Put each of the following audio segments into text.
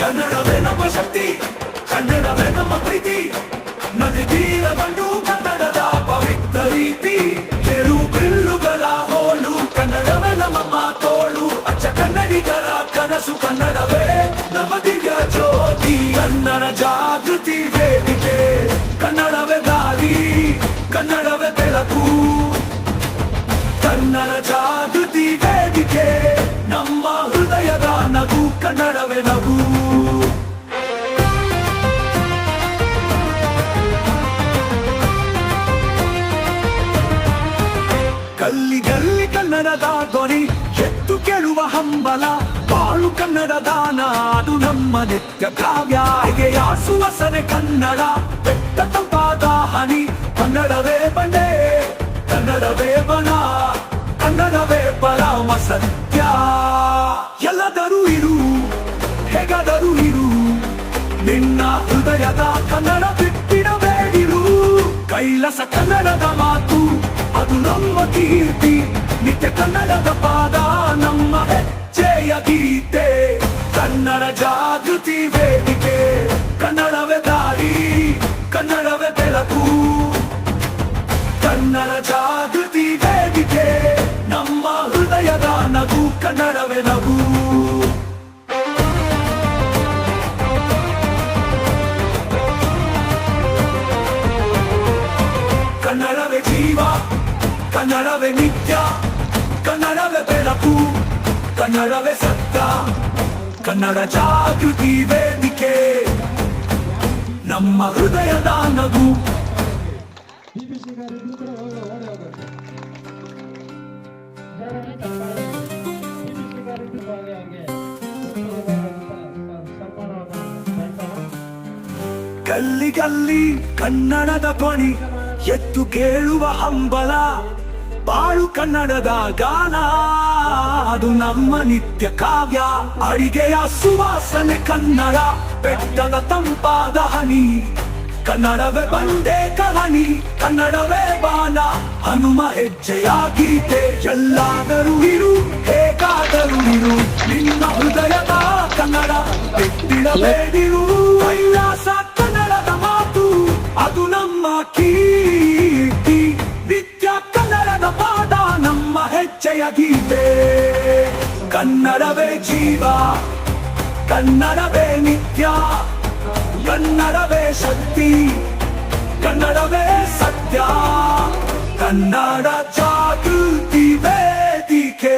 ಕನ್ನಡವೇ ನಮ್ಮ ಶಕ್ತಿ ಕನ್ನಡವೇ ನಮ್ಮ ಪ್ರೀತಿ. ನದಿ ತೀರ ಬಂಡು ಕನ್ನಡದ ಪವಿತ್ರ ರೀತಿ. ಕೆರು ಬಿಲ್ಲುಗಳ ಹೋಲು, ಕನ್ನಡವೇ ನಮ್ಮ ಮಾತೋಳು. ಅಚ್ಚ ಕನ್ನಡಿಗರ ಕನಸು ಕನ್ನಡವೇ, ನಮ್ಮ ದಿವ್ಯ ಜ್ಯೋತಿ. ಕನ್ನಡ ಜಾಗೃತಿ ವೇದಿಕೆ, ಕನ್ನಡವೇ ದಾರಿ ಕನ್ನಡವೇ ಬೆಳಕು. ಕನ್ನಡ ಜಾಗೃತಿ ವೇದಿಕೆ, ನಮ್ಮ ಹೃದಯದ ನಗು ಕನ್ನಡವೇ ನಗು. ಗಲ್ಲಿ ಕನ್ನಡದ ಧ್ವನಿ, ಎತ್ತು ಕೇಳುವ ಹಂಬಲ, ಬಾಳು ಕನ್ನಡದ ನಾಡು ನಮ್ಮ ನಿತ್ಯ ಕಾವ್ಯ. ಯಾಸುವ ಸನೆ ಕನ್ನಡ, ಬೆಟ್ಟ ತಂಪಾದ ಹನಿ, ಕನ್ನಡವೇ ಬಂಡೆ ಕನ್ನಡವೇ ಬಣ. ಕನ್ನಡವೇ ಪರಾಮ ಸತ್ಯ ಎಲ್ಲದರೂ ಇರು, ಹೇಗಾದರೂ ಇರು. ನಿನ್ನ ಹೃದಯದ ಕನ್ನಡ ಬಿಟ್ಟಿಡಬೇಡಿರು ಕೈಲಸ ಕನ್ನಡದ ಮಾತು, ಅದು ನಮ್ಮ ಕೀರ್ತಿ. ನಿತ್ಯ ಕನ್ನಡದ ಪಾದ, ನಮ್ಮ ಹೆಜ್ಜೆಯ ಗೀತೆ. ಕನ್ನಡ ಜಾಗೃತಿ ವೇದಿಕೆ, ಕನ್ನಡವೇ ದಾರಿ, ಕನ್ನಡವೇ ಬೆಳಕು. ಕನ್ನಡ ಜಾಗೃತಿ ಹೃದಯದ ನಗು ಕನ್ನಡವೇ ನಗು ಕನ್ನಡವೇ ಜೀವ ಕನ್ನಡವೇ ನಿತ್ಯ ಕನ್ನಡವೇ ಬೆಳಕು ಕನ್ನಡವೇ ಸತ್ಯ ಕನ್ನಡ ಜಾಗೃತಿ ವೇದಿಕೆ ನಮ್ಮ ಹೃದಯದ ನಗು ಹಾಗೆ ಗಲ್ಲಿ ಗಲ್ಲಿ ಕನ್ನಡದ ಪಣಿ ಎತ್ತು ಕೇಳುವ ಹಂಬಲ, ಬಾಳು ಕನ್ನಡದ ಗಾನ. ಅದು ನಮ್ಮ ನಿತ್ಯ ಕಾವ್ಯ, ಅಡಿಗೆಯ ಸುವಾಸನೆ ಕನ್ನಡ, ಬೆಟ್ಟದ ತಂಪಾದ ಹನಿ. ಕನ್ನಡವೇ ಬಂದೆ ಕಹನಿ, ಕನ್ನಡವೇ ಬಾನ ಹನುಮ ಹೆಜ್ಜೆಯ ಗೀತೆ ಎಲ್ಲಾದರೂ ಇರು, ಹೇಗಾದರೂ ಇರು. ನಿನ್ನ ಹೃದಯದ ಕನ್ನಡ ಬಿಟ್ಟಿಡಬೇಡಿರು. ಕೈಲಾಸ ಕನ್ನಡದ ಮಾತು, ಅದು ನಮ್ಮ ಕೀರ್ತಿ. ನಿತ್ಯ ಕನ್ನಡದ ಪಾದ ನಮ್ಮ ಹೆಜ್ಜೆಯ ಗೀತೆ. ಕನ್ನಡವೇ ಜೀವ, ಕನ್ನಡವೇ ನಿತ್ಯ. ಕನ್ನಡವೇ ಶಕ್ತಿ, ಕನ್ನಡವೇ ಸತ್ಯ, ಕನ್ನಡ ಜಾಗೃತಿ ವೇದಿಕೆ,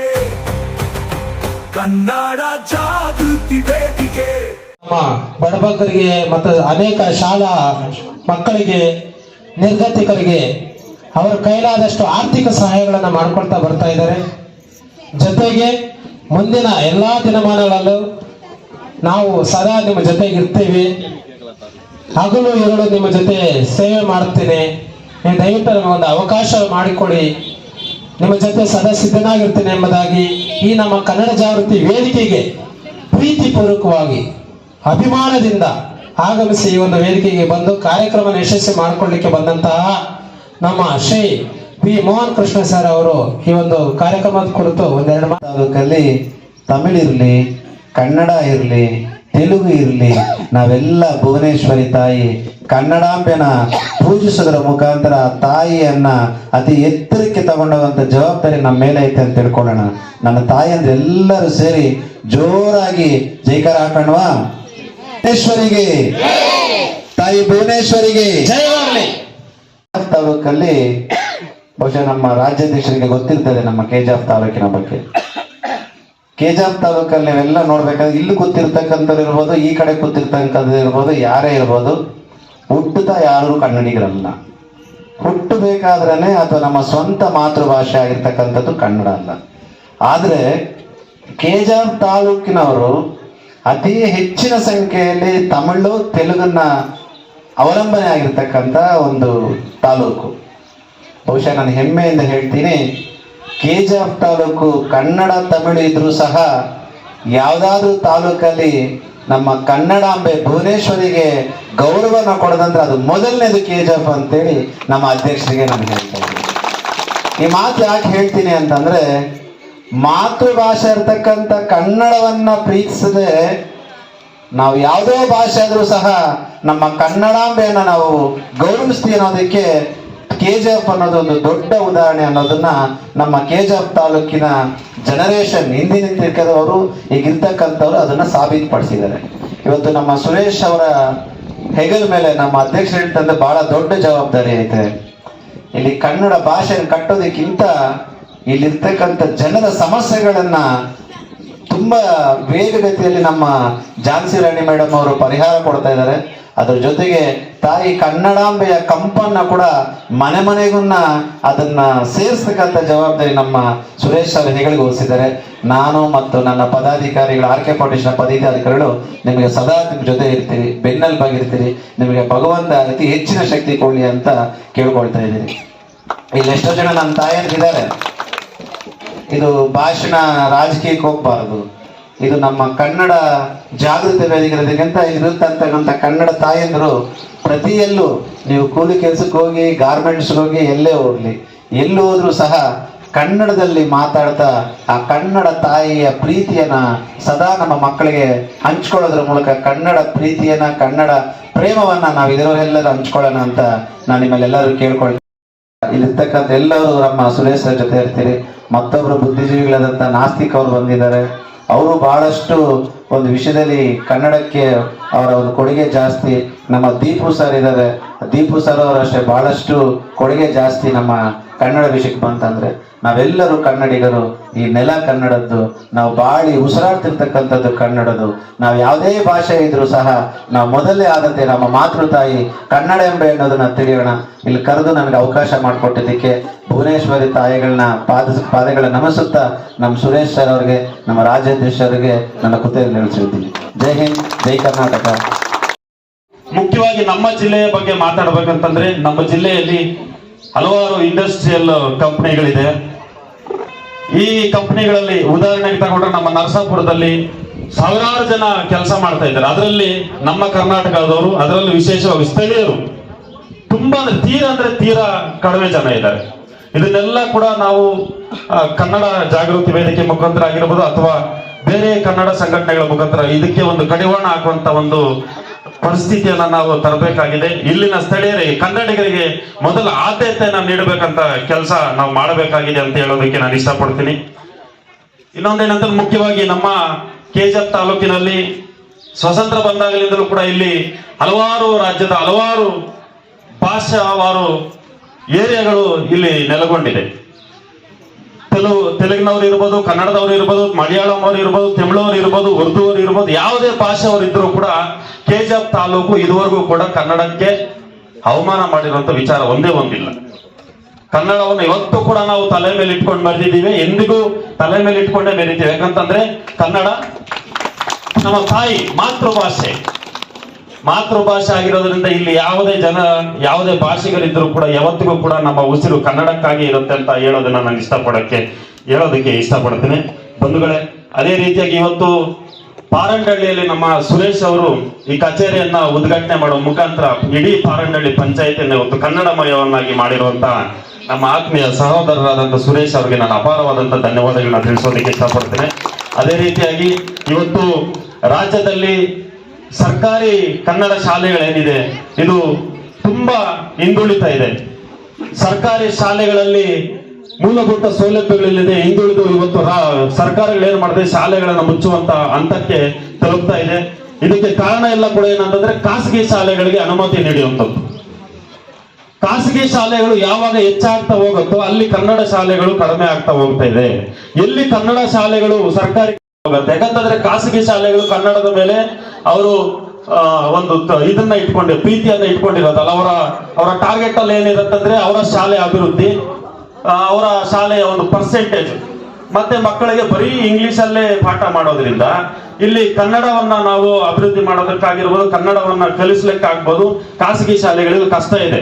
ಕನ್ನಡ ಜಾಗೃತಿ ವೇದಿಕೆ. ಬಡಬಗ್ಗರಿಗೆ ಮತ್ತು ಅನೇಕ ಶಾಲಾ ಮಕ್ಕಳಿಗೆ, ನಿರ್ಗತಿಕರಿಗೆ ಅವರ ಕೈಲಾದಷ್ಟು ಆರ್ಥಿಕ ಸಹಾಯಗಳನ್ನು ಮಾಡ್ಕೊಳ್ತಾ ಬರ್ತಾ ಇದ್ದಾರೆ. ಜೊತೆಗೆ ಮುಂದಿನ ಎಲ್ಲ ದಿನಮಾನಗಳಲ್ಲೂ ನಾವು ಸದಾ ನಿಮ್ಮ ಜೊತೆಗೆ ಇರ್ತೀವಿ ಹಗಲು ಎರಡು ನಿಮ್ಮ ಜೊತೆ ಸೇವೆ ಮಾಡ್ತೇನೆ. ನೀವು ದಯವಿಟ್ಟು ಒಂದು ಅವಕಾಶ ಮಾಡಿಕೊಡಿ. ನಿಮ್ಮ ಜೊತೆ ಸದಾ ಸಿದ್ಧನಾಗಿರ್ತೇನೆ ಎಂಬುದಾಗಿ ಈ ನಮ್ಮ ಕನ್ನಡ ಜಾಗೃತಿ ವೇದಿಕೆಗೆ ಪ್ರೀತಿಪೂರ್ವಕವಾಗಿ, ಅಭಿಮಾನದಿಂದ ಆಗಮಿಸಿ ಈ ಒಂದು ವೇದಿಕೆಗೆ ಬಂದು ಕಾರ್ಯಕ್ರಮ ಯಶಸ್ವಿ ಮಾಡಿಕೊಳ್ಳಿಕ್ಕೆ ಬಂದಂತಹ ನಮ್ಮ ಶ್ರೀ ಪಿ ಮೋಹನ್ ಕೃಷ್ಣ ಸರ್ ಅವರು ಈ ಒಂದು ಕಾರ್ಯಕ್ರಮದ ಕುರಿತು ಒಂದೆರಡು ತಾಲೂಕಲ್ಲಿ ತಮಿಳ್ ಇರಲಿ, ಕನ್ನಡ ಇರಲಿ ತೆಲುಗು ಇರಲಿ ನಾವೆಲ್ಲ ಭುವನೇಶ್ವರಿ ತಾಯಿ ಕನ್ನಡಾಂಬೆನ ಪೂಜಿಸೋದ್ರ ಮುಖಾಂತರ ತಾಯಿಯನ್ನ ಅತಿ ಎತ್ತರಕ್ಕೆ ತಗೊಂಡೋಗಂತ ಜವಾಬ್ದಾರಿ ನಮ್ಮ ಮೇಲೆ ಐತೆ ಅಂತ ತಿಳ್ಕೊಳ್ಳೋಣ. ನನ್ನ ತಾಯಿ ಅಂದ್ರೆ ಎಲ್ಲರೂ ಸೇರಿ ಜೋರಾಗಿ ಜೈಕಾರ ಹಾಕೋಣವಾ? ಭುವನೇಶ್ವರಿಗೆ. ತಾಯಿ ಭುವನೇಶ್ವರಿಗೆ. ತಾಲೂಕಲ್ಲಿ ಬಹುಶಃ ನಮ್ಮ ರಾಜ್ಯಾಧ್ಯಕ್ಷರಿಗೆ ಗೊತ್ತಿರ್ತದೆ ನಮ್ಮ ಕೆಜಾಫ್ ತಾಲೂಕಿನ ಬಗ್ಗೆ. ಕೆಜಾಫ್ ತಾಲೂಕಲ್ಲಿ ನೀವೆಲ್ಲ ನೋಡ್ಬೇಕಾದ್ರೆ ಇಲ್ಲಿ ಕೂತಿರ್ತಕ್ಕಂಥವ್ರು ಇರ್ಬೋದು ಈ ಕಡೆ ಕೂತಿರ್ತಕ್ಕಂಥದ್ದು ಇರ್ಬೋದು ಯಾರೇ ಇರ್ಬೋದು ಹುಟ್ಟುತ್ತಾ ಯಾರು ಕನ್ನಡಿಗರಲ್ಲ. ಹುಟ್ಟಬೇಕಾದ್ರೇನೆ ಅಥವಾ ನಮ್ಮ ಸ್ವಂತ ಮಾತೃಭಾಷೆ ಆಗಿರ್ತಕ್ಕಂಥದ್ದು ಕನ್ನಡ ಅಲ್ಲ. ಆದರೆ ಕೇಜಾರ್ ತಾಲೂಕಿನವರು ಅತಿ ಹೆಚ್ಚಿನ ಸಂಖ್ಯೆಯಲ್ಲಿ ತಮಿಳು, ತೆಲುಗನ್ನ ಅವಲಂಬನೆ ಆಗಿರ್ತಕ್ಕಂಥ ಒಂದು ತಾಲೂಕು. ಬಹುಶಃ ನಾನು ಹೆಮ್ಮೆಯಿಂದ ಹೇಳ್ತೀನಿ ಕೆಜಿಎಫ್ ತಾಲೂಕು ಕನ್ನಡ ತಮಿಳು ಇದ್ರೂ ಸಹ ಯಾವುದಾದ್ರೂ ತಾಲೂಕಲ್ಲಿ ನಮ್ಮ ಕನ್ನಡಾಂಬೆ ಭುವನೇಶ್ವರಿಗೆ ಗೌರವನ ಕೊಡೋದಂದ್ರೆ ಅದು ಮೊದಲನೇದು ಕೆ ಜಿ ಎಫ್ ಅಂತೇಳಿ ನಮ್ಮ ಅಧ್ಯಕ್ಷರಿಗೆ ನಾನು ಹೇಳ್ತಾ ಈ ಮಾತು ಯಾಕೆ ಹೇಳ್ತೀನಿ ಅಂತಂದ್ರೆ ಮಾತೃಭಾಷೆ ಇರ್ತಕ್ಕಂಥ ಕನ್ನಡವನ್ನ ಪ್ರೀತಿಸದೆ ನಾವು ಯಾವುದೇ ಭಾಷೆ ಆದರೂ ಸಹ ನಮ್ಮ ಕನ್ನಡಾಂಬೆಯನ್ನು ನಾವು ಗೌರವಿಸ್ತೀವಿ ಅನ್ನೋದಕ್ಕೆ ಕೆ ಜಿ ಒಂದು ದೊಡ್ಡ ಉದಾಹರಣೆ ಅನ್ನೋದನ್ನ ನಮ್ಮ ಕೆ ತಾಲೂಕಿನ ಜನರೇಷನ್ ಹಿಂದಿನಿಂದಿರ್ತಕ್ಕಂಥವರು ಈಗಿರ್ತಕ್ಕಂಥವ್ರು ಅದನ್ನ ಸಾಬೀತುಪಡಿಸಿದ್ದಾರೆ. ಇವತ್ತು ನಮ್ಮ ಸುರೇಶ್ ಅವರ ಹೆಗಲ್ ಮೇಲೆ ನಮ್ಮ ಅಧ್ಯಕ್ಷರು ಹೇಳ್ತಂದ್ರೆ ಬಹಳ ದೊಡ್ಡ ಜವಾಬ್ದಾರಿ ಐತೆ. ಇಲ್ಲಿ ಕನ್ನಡ ಭಾಷೆಯನ್ನು ಕಟ್ಟೋದಕ್ಕಿಂತ ಇಲ್ಲಿರ್ತಕ್ಕಂಥ ಜನರ ಸಮಸ್ಯೆಗಳನ್ನ ತುಂಬಾ ವೇಗಗತಿಯಲ್ಲಿ ನಮ್ಮ ಝಾನ್ಸಿ ರಾಣಿ ಮೇಡಮ್ ಅವರು ಪರಿಹಾರ ಕೊಡ್ತಾ ಇದ್ದಾರೆ. ಅದ್ರ ಜೊತೆಗೆ ತಾಯಿ ಕನ್ನಡಾಂಬೆಯ ಕಂಪನ್ನ ಕೂಡ ಮನೆ ಮನೆಗುನ್ನ ಅದನ್ನ ಸೇರಿಸ್ತಕ್ಕಂಥ ಜವಾಬ್ದಾರಿ ನಮ್ಮ ಸುರೇಶ್ ಅವರ ಹೆಗಳಿಗೆ ಹೋಲಿಸಿದ್ದಾರೆ ನಾನು ಮತ್ತು ನನ್ನ ಪದಾಧಿಕಾರಿಗಳು, ಆರ್ ಕೆ ಫೌಂಡೇಶನ್ ಪದಾಧಿಕಾರಿಗಳು ನಿಮಗೆ ಸದಾ ನಿಮ್ಮ ಜೊತೆ ಇರ್ತೀರಿ, ಬೆನ್ನೆಲುಬಾಗಿರ್ತೀರಿ. ನಿಮಗೆ ಭಗವಂತ ಅತಿ ಹೆಚ್ಚಿನ ಶಕ್ತಿ ಕೊಡಲಿ ಅಂತ ಕೇಳ್ಕೊಳ್ತಾ ಇದ್ದೀನಿ ಇಲ್ಲಿ ಎಷ್ಟೋ ಜನ ನನ್ನ ತಾಯಂದಿದ್ದಾರೆ ಇದು ಭಾಷಣ ರಾಜಕೀಯಕ್ಕೆ ಹೋಗ್ಬಾರದು. ಇದು ನಮ್ಮ ಕನ್ನಡ ಜಾಗೃತಿ ವೇದಿಕೆಗಿಂತ ಇರತಕ್ಕಂಥ ಕನ್ನಡ ತಾಯಂದಿರು ಪ್ರತಿಯಲ್ಲೂ ನೀವು ಕೂಲಿ ಕೆಲಸಕ್ಕೆ ಹೋಗಿ ಗಾರ್ಮೆಂಟ್ಸ್ಗೆ ಹೋಗಿ ಎಲ್ಲೇ ಹೋಗಲಿ, ಎಲ್ಲಿ ಸಹ ಕನ್ನಡದಲ್ಲಿ ಮಾತಾಡ್ತಾ ಆ ಕನ್ನಡ ತಾಯಿಯ ಪ್ರೀತಿಯನ್ನ ಸದಾ ನಮ್ಮ ಮಕ್ಕಳಿಗೆ ಹಂಚ್ಕೊಳ್ಳೋದ್ರ ಮೂಲಕ ಕನ್ನಡ ಪ್ರೀತಿಯನ್ನ, ಕನ್ನಡ ಪ್ರೇಮವನ್ನ ನಾವು ಇದರವರೆಲ್ಲರೂ ಹಂಚ್ಕೊಳ್ಳೋಣ ಅಂತ ನಾನು ನಿಮ್ಮಲ್ಲೆಲ್ಲರೂ ಕೇಳ್ಕೊಳ್ತೀನಿ. ಇಲ್ಲಿರ್ತಕ್ಕಂಥ ಎಲ್ಲರೂ ನಮ್ಮ ಸುರೇಶ್ ಸರ್ ಜೊತೆ ಇರ್ತೀರಿ. ಮತ್ತೊಬ್ಬರು ಬುದ್ಧಿಜೀವಿಗಳಾದಂಥ ನಾಸ್ತಿಕ್ ಅವರು ಬಂದಿದ್ದಾರೆ. ಅವರು ಬಹಳಷ್ಟು ಒಂದು ವಿಷಯದಲ್ಲಿ ಕನ್ನಡಕ್ಕೆ ಅವರ ಒಂದು ಕೊಡುಗೆ ಜಾಸ್ತಿ. ನಮ್ಮ ದೀಪು ಸರ್ ಇದ್ದಾರೆ ದೀಪು ಸರ್ ಅವರಷ್ಟೇ ಬಹಳಷ್ಟು ಕೊಡುಗೆ ಜಾಸ್ತಿ ನಮ್ಮ ಕನ್ನಡ ವಿಷಯಕ್ಕೆ ಬಂತಂದ್ರೆ. ನಾವೆಲ್ಲರೂ ಕನ್ನಡಿಗರು ಈ ನೆಲ ಕನ್ನಡದ್ದು, ನಾವು ಬಾಳಿ ಉಸಿರಾಡ್ತಿರ್ತಕ್ಕಂಥದ್ದು ಕನ್ನಡದು. ನಾವು ಯಾವುದೇ ಭಾಷೆ ಇದ್ರೂ ಸಹ ನಾವು ಮೊದಲೇ ಆದಂತೆ ನಮ್ಮ ಮಾತೃ ತಾಯಿ ಕನ್ನಡ ಎಂಬ ಅನ್ನೋದನ್ನ ತಿಳಿಯೋಣ. ಇಲ್ಲಿ ಕರೆದು ನನಗೆ ಅವಕಾಶ ಮಾಡಿಕೊಟ್ಟಿದ್ದಕ್ಕೆ ಭುವನೇಶ್ವರಿ ತಾಯಿಗಳನ್ನ ಪಾದ, ಪಾದಗಳ ನಮಿಸುತ್ತಾ ನಮ್ಮ ಸುರೇಶ್ ಸರ್ ಅವರಿಗೆ, ನಮ್ಮ ರಾಜೇಂದ್ರ ಅವರಿಗೆ ನನ್ನ ಕುತೆಯಲ್ಲಿ ತಿಳಿಸಿರ್ತೀನಿ ಜೈ ಹಿಂದ್, ಜೈ ಕರ್ನಾಟಕ. ಮುಖ್ಯವಾಗಿ ನಮ್ಮ ಜಿಲ್ಲೆಯ ಬಗ್ಗೆ ಮಾತಾಡಬೇಕಂತಂದ್ರೆ ನಮ್ಮ ಜಿಲ್ಲೆಯಲ್ಲಿ ಹಲವಾರು ಇಂಡಸ್ಟ್ರಿಯಲ್ ಕಂಪನಿಗಳಿದೆ ಈ ಕಂಪನಿಗಳಲ್ಲಿ ಉದಾಹರಣೆಗೆ ತಗೊಂಡ್ರೆ ನಮ್ಮ ನರಸಾಪುರದಲ್ಲಿ ಸಾವಿರಾರು ಜನ ಕೆಲಸ ಮಾಡ್ತಾ ಇದ್ದಾರೆ. ಅದರಲ್ಲಿ ನಮ್ಮ ಕರ್ನಾಟಕದವರು, ಅದರಲ್ಲಿ ವಿಶೇಷವಾಗಿ ಸ್ಥಳೀಯರು ತುಂಬಾ ಅಂದ್ರೆ ತೀರಾ ಅಂದ್ರೆ ತೀರಾ ಕಡಿಮೆ ಜನ ಇದ್ದಾರೆ. ಇದನ್ನೆಲ್ಲ ಕೂಡ ನಾವು ಕನ್ನಡ ಜಾಗೃತಿ ವೇದಿಕೆ ಮುಖಾಂತರ ಆಗಿರ್ಬೋದು ಅಥವಾ ಬೇರೆ ಕನ್ನಡ ಸಂಘಟನೆಗಳ ಮುಖಾಂತರ ಇದಕ್ಕೆ ಒಂದು ಕಡಿವಾಣ ಹಾಕುವಂತ ಒಂದು ಪರಿಸ್ಥಿತಿಯನ್ನ ನಾವು ತರಬೇಕಾಗಿದೆ. ಇಲ್ಲಿನ ಸ್ಥಳೀಯರಿಗೆ ಕನ್ನಡಿಗರಿಗೆ ಮೊದಲ ಆದ್ಯತೆಯನ್ನು ನೀಡಬೇಕಂತ ಕೆಲಸ ನಾವು ಮಾಡಬೇಕಾಗಿದೆ ಅಂತ ಹೇಳೋದಕ್ಕೆ ನಾನು ಇಷ್ಟಪಡ್ತೀನಿ. ಇನ್ನೊಂದೇನಂತಂದ್ರೆ ಮುಖ್ಯವಾಗಿ ನಮ್ಮ ಕೆಜಪ್ ತಾಲೂಕಿನಲ್ಲಿ ಸ್ವತಂತ್ರ ಬಂದಾಗಲಿಂದಲೂ ಕೂಡ ಇಲ್ಲಿ ಹಲವಾರು ರಾಜ್ಯದ ಹಲವಾರು ಭಾಷಾವಾರು ಏರಿಯಾಗಳು ಇಲ್ಲಿ ನೆಲೆಗೊಂಡಿದೆ. ತೆಲುಗು ತೆಲುಗಿನವ್ರು ಇರ್ಬೋದು, ಕನ್ನಡದವ್ರು ಇರ್ಬೋದು ಮಲಯಾಳಂ ಅವ್ರು ಇರ್ಬೋದು, ತಮಿಳವ್ರು ಇರ್ಬೋದು ಉರ್ದು ಅವ್ರು ಇರ್ಬೋದು, ಯಾವುದೇ ಭಾಷೆ ಅವ್ರು ಇದ್ರು ಕೂಡ ಕೆಜಾಬ್ ತಾಲೂಕು ಇದುವರೆಗೂ ಕೂಡ ಕನ್ನಡಕ್ಕೆ ಅವಮಾನ ಮಾಡಿರುವಂತ ವಿಚಾರ ಒಂದೇ ಒಂದಿಲ್ಲ. ಕನ್ನಡವನ್ನು ಇವತ್ತು ಕೂಡ ನಾವು ತಲೆ ಮೇಲೆ ಇಟ್ಕೊಂಡು ಮರೆದಿದ್ದೀವಿ ಎಂದಿಗೂ ತಲೆ ಮೇಲೆ ಇಟ್ಕೊಂಡೇ ಬೆರಿತೀವಿ ಯಾಕಂತಂದ್ರೆ ಕನ್ನಡ ನಮ್ಮ ತಾಯಿ ಮಾತೃಭಾಷೆ. ಮಾತೃಭಾಷೆ ಆಗಿರೋದ್ರಿಂದ ಇಲ್ಲಿ ಯಾವುದೇ ಜನ, ಯಾವುದೇ ಭಾಷೆಗಳಿದ್ರು ಕೂಡ ಯಾವತ್ತಿಗೂ ಕೂಡ ನಮ್ಮ ಉಸಿರು ಕನ್ನಡಕ್ಕಾಗಿ ಇರುತ್ತೆ ಅಂತ ಹೇಳೋದನ್ನ ನಾನು ಇಷ್ಟಪಡಕ್ಕೆ, ಹೇಳೋದಕ್ಕೆ ಇಷ್ಟಪಡ್ತೇನೆ. ಬಂಧುಗಳೇ, ಅದೇ ರೀತಿಯಾಗಿ ಇವತ್ತು ಪಾರಂಡಳ್ಳಿಯಲ್ಲಿ ನಮ್ಮ ಸುರೇಶ್ ಅವರು ಈ ಕಚೇರಿಯನ್ನ ಉದ್ಘಾಟನೆ ಮಾಡುವ ಮುಖಾಂತರ ಇಡೀ ಪಾರಂಡಳ್ಳಿ ಪಂಚಾಯತಿಯನ್ನು ಇವತ್ತು ಕನ್ನಡಮಯವನ್ನಾಗಿ ಮಾಡಿರುವಂತ ನಮ್ಮ ಆತ್ಮೀಯ ಸಹೋದರರಾದಂಥ ಸುರೇಶ್ ಅವರಿಗೆ ನಾನು ಅಪಾರವಾದಂಥ ಧನ್ಯವಾದಗಳನ್ನ ತಿಳಿಸೋದಕ್ಕೆ ಇಷ್ಟಪಡ್ತೇನೆ. ಅದೇ ರೀತಿಯಾಗಿ ಇವತ್ತು ರಾಜ್ಯದಲ್ಲಿ ಸರ್ಕಾರಿ ಕನ್ನಡ ಶಾಲೆಗಳೇನಿದೆ, ಇದು ತುಂಬಾ ಹಿಂದುಳಿತಾ ಇದೆ. ಸರ್ಕಾರಿ ಶಾಲೆಗಳಲ್ಲಿ ಮೂಲಭೂತ ಸೌಲಭ್ಯಗಳಿಲ್ಲದೆ ಹಿಂದುಳಿದು ಇವತ್ತು ರಾ- ಸರ್ಕಾರಗಳು ಏನ್ ಮಾಡಿದೆ, ಶಾಲೆಗಳನ್ನ ಮುಚ್ಚುವಂತ ಹಂತಕ್ಕೆ ತಲುಪ್ತಾ ಇದೆ. ಇದಕ್ಕೆ ಕಾರಣ ಎಲ್ಲ ಕೂಡ ಏನಂತಂದ್ರೆ ಖಾಸಗಿ ಶಾಲೆಗಳಿಗೆ ಅನುಮತಿ ನೀಡುವಂಥದ್ದು ಖಾಸಗಿ ಶಾಲೆಗಳು ಯಾವಾಗ ಹೆಚ್ಚಾಗ್ತಾ ಹೋಗುತ್ತೋ ಅಲ್ಲಿ ಕನ್ನಡ ಶಾಲೆಗಳು ಕಡಿಮೆ ಆಗ್ತಾ ಹೋಗ್ತಾ ಇದೆ. ಎಲ್ಲಿ ಕನ್ನಡ ಶಾಲೆಗಳು ಸರ್ಕಾರಿ ಹೋಗುತ್ತೆ? ಯಾಕಂತಂದ್ರೆ ಖಾಸಗಿ ಶಾಲೆಗಳು ಕನ್ನಡದ ಮೇಲೆ ಅವರು ಒಂದು ಇದನ್ನ ಇಟ್ಕೊಂಡು, ಪ್ರೀತಿಯನ್ನ ಇಟ್ಕೊಂಡಿರೋದಲ್ಲ, ಅವರ ಅವರ ಟಾರ್ಗೆಟ್ ಅಲ್ಲಿ ಏನಿರುತ್ತಂದ್ರೆ ಅವರ ಶಾಲೆ ಅಭಿವೃದ್ಧಿ ಅವರ ಶಾಲೆಯ ಒಂದು ಪರ್ಸೆಂಟೇಜ್ ಮತ್ತೆ ಮಕ್ಕಳಿಗೆ ಬರೀ ಇಂಗ್ಲಿಷ್ ಅಲ್ಲೇ ಪಾಠ ಮಾಡೋದ್ರಿಂದ, ಇಲ್ಲಿ ಕನ್ನಡವನ್ನ ನಾವು ಅಭಿವೃದ್ಧಿ ಮಾಡೋದಕ್ಕಾಗಿರ್ಬೋದು, ಕನ್ನಡವನ್ನ ಕಲಿಸ್ಲಿಕ್ಕಾಗ್ಬೋದು, ಖಾಸಗಿ ಶಾಲೆಗಳಿಗೆ ಕಷ್ಟ ಇದೆ.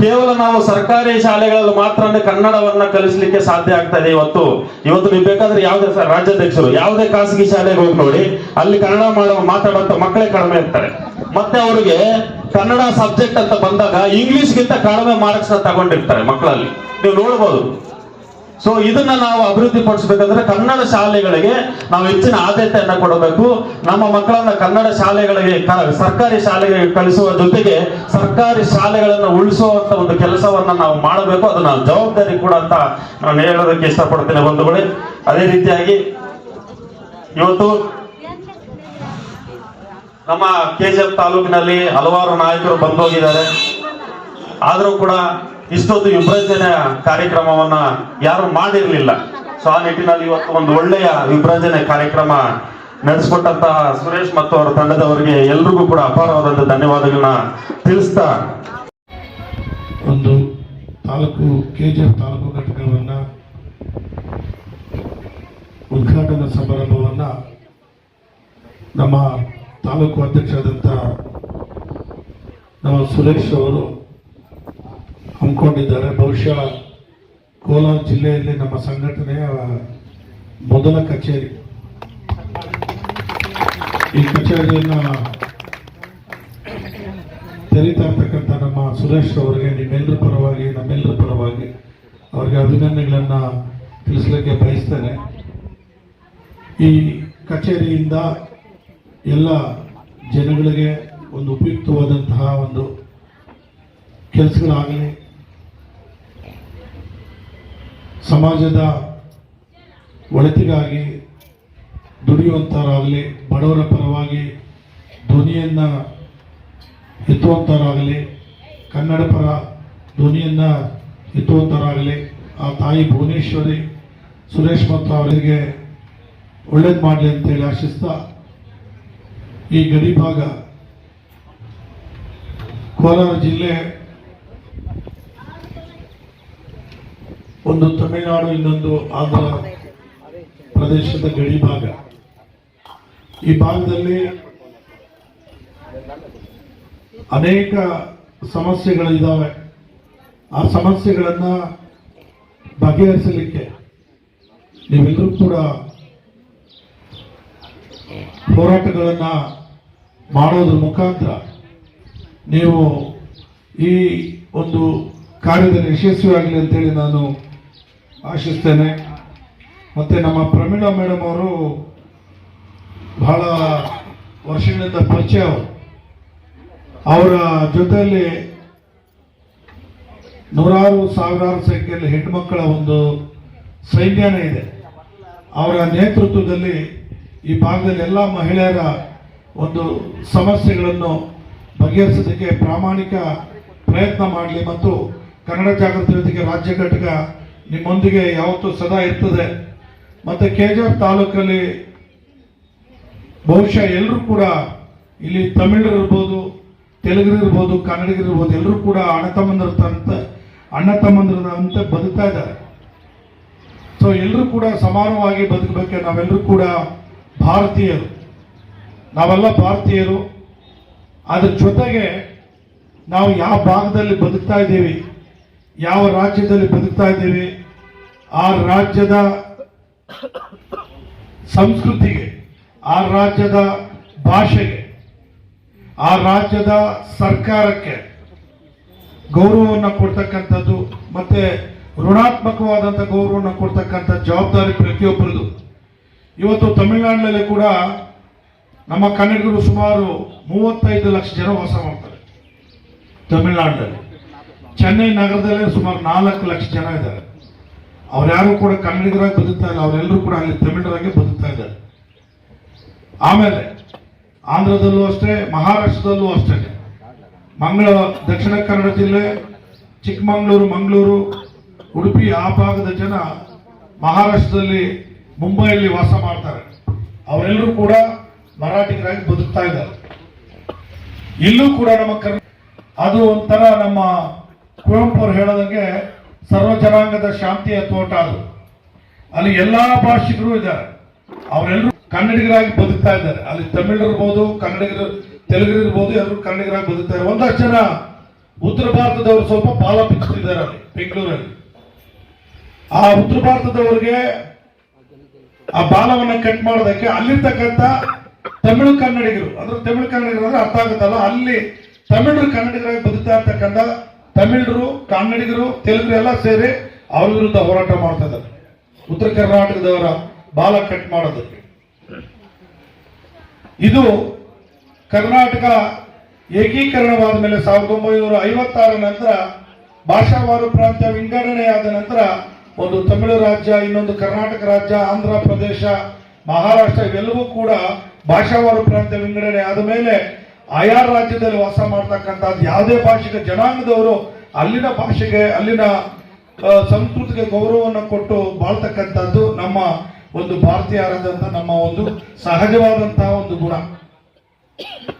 ಕೇವಲ ನಾವು ಸರ್ಕಾರಿ ಶಾಲೆಗಳಲ್ಲಿ ಮಾತ್ರ ಕನ್ನಡವನ್ನ ಕಲಿಸಲಿಕ್ಕೆ ಸಾಧ್ಯ ಆಗ್ತಾ ಇದೆ ಇವತ್ತು. ಇವತ್ತು ನೀವು ಬೇಕಾದ್ರೆ ಯಾವುದೇ ಸರ್ ರಾಜ್ಯಾಧ್ಯಕ್ಷರು, ಯಾವುದೇ ಖಾಸಗಿ ಶಾಲೆಗೆ ಹೋಗಿ ನೋಡಿ, ಅಲ್ಲಿ ಕನ್ನಡ ಮಾಡೋ ಮಾತಾಡುವಂತ ಮಕ್ಕಳೇ ಕಡಿಮೆ ಇರ್ತಾರೆ. ಮತ್ತೆ ಅವರಿಗೆ ಕನ್ನಡ ಸಬ್ಜೆಕ್ಟ್ ಅಂತ ಬಂದಾಗ ಇಂಗ್ಲಿಷ್ಗಿಂತ ಕಡಿಮೆ ಮಾರ್ಕ್ಸ್ ತಗೊಂಡಿರ್ತಾರೆ ಮಕ್ಕಳಲ್ಲಿ. ನೀವು ನೋಡ್ಬೋದು. ಸೊ ಇದನ್ನ ನಾವು ಅಭಿವೃದ್ಧಿ ಪಡಿಸಬೇಕಂದ್ರೆ ಕನ್ನಡ ಶಾಲೆಗಳಿಗೆ ನಾವು ಹೆಚ್ಚಿನ ಆದ್ಯತೆಯನ್ನ ಕೊಡಬೇಕು. ನಮ್ಮ ಮಕ್ಕಳನ್ನ ಕನ್ನಡ ಶಾಲೆಗಳಿಗೆ, ಕ- ಸರ್ಕಾರಿ ಶಾಲೆಗೆ ಕಳಿಸುವ ಜೊತೆಗೆ ಸರ್ಕಾರಿ ಶಾಲೆಗಳನ್ನು ಉಳಿಸುವಂತ ಒಂದು ಕೆಲಸವನ್ನ ನಾವು ಮಾಡಬೇಕು. ಅದನ್ನ ಜವಾಬ್ದಾರಿ ಕೂಡ ಅಂತ ನಾನು ಹೇಳೋದಕ್ಕೆ ಇಷ್ಟಪಡ್ತೇನೆ ಬಂಧುಗಳೇ. ಅದೇ ರೀತಿಯಾಗಿ ಇವತ್ತು ನಮ್ಮ ಕೆಜಿಎಫ್ ತಾಲೂಕಿನಲ್ಲಿ ಹಲವಾರು ನಾಯಕರು ಬಂದು ಹೋಗಿದ್ದಾರೆ ಆದರೂ ಕೂಡ ಇಷ್ಟೊಂದು ವಿಭಜನೆ ಕಾರ್ಯಕ್ರಮವನ್ನ ಯಾರು ಮಾಡಿರಲಿಲ್ಲ. ಸೊ, ಆ ನಿಟ್ಟಿನಲ್ಲಿ ಇವತ್ತು ಒಂದು ಒಳ್ಳೆಯ ವಿಭಜನೆ ಕಾರ್ಯಕ್ರಮ ನಡೆಸಿಕೊಟ್ಟಂತಹ ಸುರೇಶ್ ಮತ್ತು ಅವರ ತಂಡದವರಿಗೆ ಎಲ್ರಿಗೂ ಕೂಡ ಅಪಾರವಾದಂತ ಧನ್ಯವಾದಗಳನ್ನ ತಿಳಿಸ್ತಾ ಒಂದು ತಾಲೂಕು ಕೆ ತಾಲೂಕು ಘಟಕವನ್ನ ಉದ್ಘಾಟನಾ ಸಮಾರಂಭವನ್ನ ನಮ್ಮ ತಾಲೂಕು ಅಧ್ಯಕ್ಷರಾದಂಥ ನಮ್ಮ ಸುರೇಶ್ ಅವರು ಹಮ್ಮಿಕೊಂಡಿದ್ದಾರೆ. ಬಹುಶಃ ಕೋಲಾರ ಜಿಲ್ಲೆಯಲ್ಲಿ ನಮ್ಮ ಸಂಘಟನೆಯ ಮೊದಲ ಕಚೇರಿ. ಈ ಕಚೇರಿಯನ್ನು ತೆರೀತಾ ಇರ್ತಕ್ಕಂಥ ನಮ್ಮ ಸುರೇಶ್ ಅವರಿಗೆ ನಿಮ್ಮೆಲ್ಲರ ಪರವಾಗಿ ನಮ್ಮೆಲ್ಲರ ಪರವಾಗಿ ಅವರಿಗೆ ಅಭಿನಂದನೆಗಳನ್ನು ತಿಳಿಸ್ಲಿಕ್ಕೆ ಬಯಸ್ತೇನೆ. ಈ ಕಚೇರಿಯಿಂದ ಎಲ್ಲ ಜನಗಳಿಗೆ ಒಂದು ಉಪಯುಕ್ತವಾದಂತಹ ಒಂದು ಕೆಲಸಗಳಾಗಲಿ ಸಮಾಜದ ಒಳಿತಿಗಾಗಿ ದುಡಿಯುವಂಥವರಾಗಲಿ ಬಡವರ ಪರವಾಗಿ ಧ್ವನಿಯನ್ನು ಎತ್ತುವಂಥವರಾಗಲಿ ಕನ್ನಡ ಪರ ಧ್ವನಿಯನ್ನು ಎತ್ತುವಂಥವರಾಗಲಿ ಆ ತಾಯಿ ಭುವನೇಶ್ವರಿ ಸುರೇಶ್ ಮತ್ತು ಅವರಿಗೆ ಒಳ್ಳೇದು ಮಾಡಲಿ ಅಂತೇಳಿ ಆಶಿಸ್ತಾ ಈ ಗಡಿ ಭಾಗ ಕೋಲಾರ ಜಿಲ್ಲೆ ಒಂದು ತಮಿಳುನಾಡು, ಇನ್ನೊಂದು ಆಂಧ್ರ ಪ್ರದೇಶದ ಗಡಿ ಭಾಗ. ಈ ಭಾಗದಲ್ಲಿ ಅನೇಕ ಸಮಸ್ಯೆಗಳಿದ್ದಾವೆ ಆ ಸಮಸ್ಯೆಗಳನ್ನು ಬಗೆಹರಿಸಲಿಕ್ಕೆ ನೀವೆಲ್ಲರೂ ಕೂಡ ಹೋರಾಟಗಳನ್ನು ಮಾಡೋದ್ರ ಮುಖಾಂತರ ನೀವು ಈ ಒಂದು ಕಾರ್ಯದಲ್ಲಿ ಯಶಸ್ವಿಯಾಗಲಿ ಅಂತೇಳಿ ನಾನು ಆಶಿಸ್ತೇನೆ. ಮತ್ತು ನಮ್ಮ ಪ್ರಮೀಳಾ ಮೇಡಮ್ ಅವರು ಬಹಳ ವರ್ಷಗಳಿಂದ ಪರಿಚಯ ಅವರು. ಜೊತೆಯಲ್ಲಿ ನೂರಾರು, ಸಾವಿರಾರು ಸಂಖ್ಯೆಯಲ್ಲಿ ಹೆಣ್ಮಕ್ಕಳ ಒಂದು ಸೈನ್ಯನೇ ಇದೆ. ಅವರ ನೇತೃತ್ವದಲ್ಲಿ ಈ ಭಾಗದಲ್ಲಿ ಎಲ್ಲ ಮಹಿಳೆಯರ ಒಂದು ಸಮಸ್ಯೆಗಳನ್ನು ಬಗೆಹರಿಸೋದಕ್ಕೆ ಪ್ರಾಮಾಣಿಕ ಪ್ರಯತ್ನ ಮಾಡಲಿ ಮತ್ತು ಕನ್ನಡ ಜಾಗೃತಿ ವೇದಿಕೆ ರಾಜ್ಯ ಘಟಕ ನಿಮ್ಮೊಂದಿಗೆ ಯಾವತ್ತೂ ಸದಾ ಇರ್ತದೆ. ಮತ್ತು ಕೆ ಜಿ ಎಫ್ ತಾಲೂಕಲ್ಲಿ ಬಹುಶಃ ಎಲ್ಲರೂ ಕೂಡ ಇಲ್ಲಿ ತಮಿಳರು ಇರ್ಬೋದು ಕನ್ನಡಿಗರಿರ್ಬೋದು ಎಲ್ಲರೂ ಕೂಡ ಅಣ್ಣ ತಮ್ಮಂದಿರಂತ ಅಣ್ಣ ಅಂತ ಬದುಕ್ತಾ ಇದ್ದಾರೆ. ಸೊ ಎಲ್ಲರೂ ಕೂಡ ಸಮಾನವಾಗಿ ಬದುಕಬೇಕು ನಾವೆಲ್ಲರೂ ಕೂಡ ಭಾರತೀಯರು. ನಾವೆಲ್ಲ ಭಾರತೀಯರು. ಅದ್ರ ಜೊತೆಗೆ ನಾವು ಯಾವ ಭಾಗದಲ್ಲಿ ಬದುಕ್ತಾ ಇದ್ದೀವಿ? ಯಾವ ರಾಜ್ಯದಲ್ಲಿ ಬದುಕ್ತಾ ಇದ್ದೀವಿ ಆ ರಾಜ್ಯದ ಸಂಸ್ಕೃತಿಗೆ, ಆ ರಾಜ್ಯದ ಭಾಷೆಗೆ, ಆ ರಾಜ್ಯದ ಸರ್ಕಾರಕ್ಕೆ ಗೌರವವನ್ನು ಕೊಡ್ತಕ್ಕಂಥದ್ದು ಮತ್ತೆ ಋಣಾತ್ಮಕವಾದಂಥ ಗೌರವವನ್ನು ಕೊಡ್ತಕ್ಕಂಥ ಜವಾಬ್ದಾರಿ ಪ್ರತಿಯೊಬ್ಬರದು. ಇವತ್ತು ತಮಿಳುನಾಡಿನಲ್ಲಿ ಕೂಡ ನಮ್ಮ ಕನ್ನಡಿಗರು ಸುಮಾರು ಮೂವತ್ತೈದು ಲಕ್ಷ ಜನ ವಾಸ ಮಾಡ್ತಾರೆ ತಮಿಳುನಾಡಿನಲ್ಲಿ ಚೆನ್ನೈ ನಗರದಲ್ಲೇ ಸುಮಾರು ನಾಲ್ಕು ಲಕ್ಷ ಜನ ಇದ್ದಾರೆ. ಅವ್ರ್ಯಾರು ಕೂಡ ಕನ್ನಡಿಗರಾಗಿ ಬದುಕ್ತಾ ಇಲ್ಲ, ಅವರೆಲ್ಲರೂ ಕೂಡ ಅಲ್ಲಿ ತಮಿಳರಾಗಿ ಬದುಕ್ತಾ ಇದ್ದಾರೆ. ಆಮೇಲೆ ಆಂಧ್ರದಲ್ಲೂ ಅಷ್ಟೇ, ಮಹಾರಾಷ್ಟ್ರದಲ್ಲೂ ಅಷ್ಟೇ. ಮಂಗಳ ದಕ್ಷಿಣ ಕನ್ನಡ ಜಿಲ್ಲೆ, ಚಿಕ್ಕಮಗಳೂರು, ಮಂಗಳೂರು, ಉಡುಪಿ, ಆ ಭಾಗದ ಜನ ಮಹಾರಾಷ್ಟ್ರದಲ್ಲಿ, ಮುಂಬೈಯಲ್ಲಿ ವಾಸ ಮಾಡ್ತಾರೆ. ಅವರೆಲ್ಲರೂ ಕೂಡ ಮರಾಠಿಗರಾಗಿ ಬದುಕ್ತಾ ಇದ್ದಾರೆ. ಇಲ್ಲೂ ಕೂಡ ನಮ್ಮ ಅದು ಒಂಥರ ನಮ್ಮ ಕುವೆಂಪು ಅವ್ರು ಹೇಳೋದಂಗೆ ಸರ್ವ ಜನಾಂಗದ ಶಾಂತಿಯ ತೋಟ ಅದು. ಅಲ್ಲಿ ಎಲ್ಲಾ ಭಾಷಿಕರು ಇದ್ದಾರೆ. ಅವರೆಲ್ಲರೂ ಕನ್ನಡಿಗರಾಗಿ ಬದುಕ್ತಾ ಇದ್ದಾರೆ. ಅಲ್ಲಿ ತಮಿಳರು ಇರ್ಬೋದು, ಕನ್ನಡಿಗರು ತೆಲುಗರು ಇರ್ಬೋದು, ಎಲ್ಲರೂ ಕನ್ನಡಿಗರಾಗಿ ಬದುಕ್ತಾರೆ ಒಂದಷ್ಟು ಜನ ಉತ್ತರ ಭಾರತದವರು ಸ್ವಲ್ಪ ಪಾಲ ಬಿಚ್ಚುತ್ತಿದ್ದಾರೆ ಅಲ್ಲಿ, ಬೆಂಗಳೂರಲ್ಲಿ. ಆ ಉತ್ತರ ಭಾರತದವರಿಗೆ ಆ ಬಾಲವನ್ನ ಕಟ್ ಮಾಡೋದಕ್ಕೆ ಅಲ್ಲಿರ್ತಕ್ಕಂಥ ತಮಿಳು ಕನ್ನಡಿಗರು, ಅಂದ್ರೆ ತಮಿಳು ಕನ್ನಡಿಗರು ಅಂದ್ರೆ ಅರ್ಥ ಆಗುತ್ತಲ್ಲ, ಅಲ್ಲಿ ತಮಿಳು ಕನ್ನಡಿಗರಾಗಿ ಬದುಕ್ತಾ ಇರ್ತಕ್ಕಂಥ ತಮಿಳರು, ಕನ್ನಡಿಗರು, ತೆಲುಗರು ಎಲ್ಲ ಸೇರಿ ಅವ್ರ ವಿರುದ್ಧ ಹೋರಾಟ ಮಾಡ್ತಾ ಇದ್ದಾರೆ. ಉತ್ತರ ಕರ್ನಾಟಕದವರ ಬಾಲ ಕಟ್ ಮಾಡೋದಕ್ಕೆ. ಇದು ಕರ್ನಾಟಕ ಏಕೀಕರಣವಾದ ಮೇಲೆ ಸಾವಿರದ ಒಂಬೈನೂರ ಐವತ್ತಾರ ನಂತರ ಭಾಷಾವಾರು ಪ್ರಾಂತ್ಯ ವಿಂಗಡಣೆಯಾದ ನಂತರ ಒಂದು ತಮಿಳು ರಾಜ್ಯ, ಇನ್ನೊಂದು ಕರ್ನಾಟಕ ರಾಜ್ಯ, ಆಂಧ್ರ ಪ್ರದೇಶ, ಮಹಾರಾಷ್ಟ್ರ ಇವೆಲ್ಲವೂ ಕೂಡ ಭಾಷಾವಾರು ಪ್ರಾಂತ್ಯ ವಿಂಗಡಣೆ ಆದ ಮೇಲೆ ಆಯಾ ರಾಜ್ಯದಲ್ಲಿ ವಾಸ ಮಾಡ್ತಕ್ಕಂಥದ್ದು ಯಾವುದೇ ಭಾಷೆಗೆ, ಜನಾಂಗದವರು ಅಲ್ಲಿನ ಭಾಷೆಗೆ, ಅಲ್ಲಿನ ಸಂಸ್ಕೃತಿಗೆ ಗೌರವವನ್ನು ಕೊಟ್ಟು ಬಾಳ್ತಕ್ಕಂಥದ್ದು ನಮ್ಮ ಒಂದು ಭಾರತೀಯರಾದಂಥ ನಮ್ಮ ಒಂದು ಸಹಜವಾದಂತಹ ಒಂದು ಗುಣ.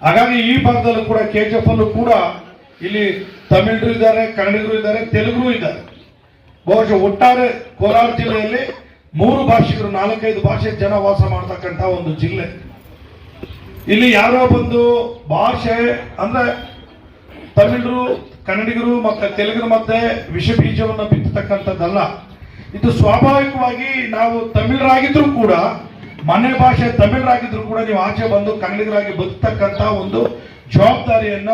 ಹಾಗಾಗಿ ಈ ಭಾಗದಲ್ಲೂ ಕೂಡ ಕೆ ಜಿ ಎಫ್ ಅಲ್ಲೂ ಕೂಡ ಇಲ್ಲಿ ತಮಿಳರು ಇದ್ದಾರೆ, ಕನ್ನಡಿಗರು ಇದ್ದಾರೆ, ತೆಲುಗರು ಇದ್ದಾರೆ. ಬಹುಶಃ ಒಟ್ಟಾರೆ ಕೋಲಾರ ಜಿಲ್ಲೆಯಲ್ಲಿ ಮೂರು ಭಾಷಿಗರು ನಾಲ್ಕೈದು ಭಾಷೆ ಜನ ವಾಸ ಮಾಡ್ತಕ್ಕಂಥ ಒಂದು ಜಿಲ್ಲೆ. ಇಲ್ಲಿ ಯಾರೋ ಬಂದು ಭಾಷೆ, ಅಂದ್ರೆ ತಮಿಳರು, ಕನ್ನಡಿಗರು ಮತ್ತೆ ತೆಲುಗರ ಮತ್ತೆ ವಿಷ ಬೀಜವನ್ನು ಬಿತ್ತತಕ್ಕಂಥದ್ದಲ್ಲ. ಇದು ಸ್ವಾಭಾವಿಕವಾಗಿ ನಾವು ತಮಿಳರಾಗಿದ್ರು ಕೂಡ, ಮನೆ ಭಾಷೆ ತಮಿಳರಾಗಿದ್ರು ಕೂಡ ನೀವು ಆಚೆ ಬಂದು ಕನ್ನಡಿಗರಾಗಿ ಬದುಕ್ತಕ್ಕಂಥ ಒಂದು ಜವಾಬ್ದಾರಿಯನ್ನ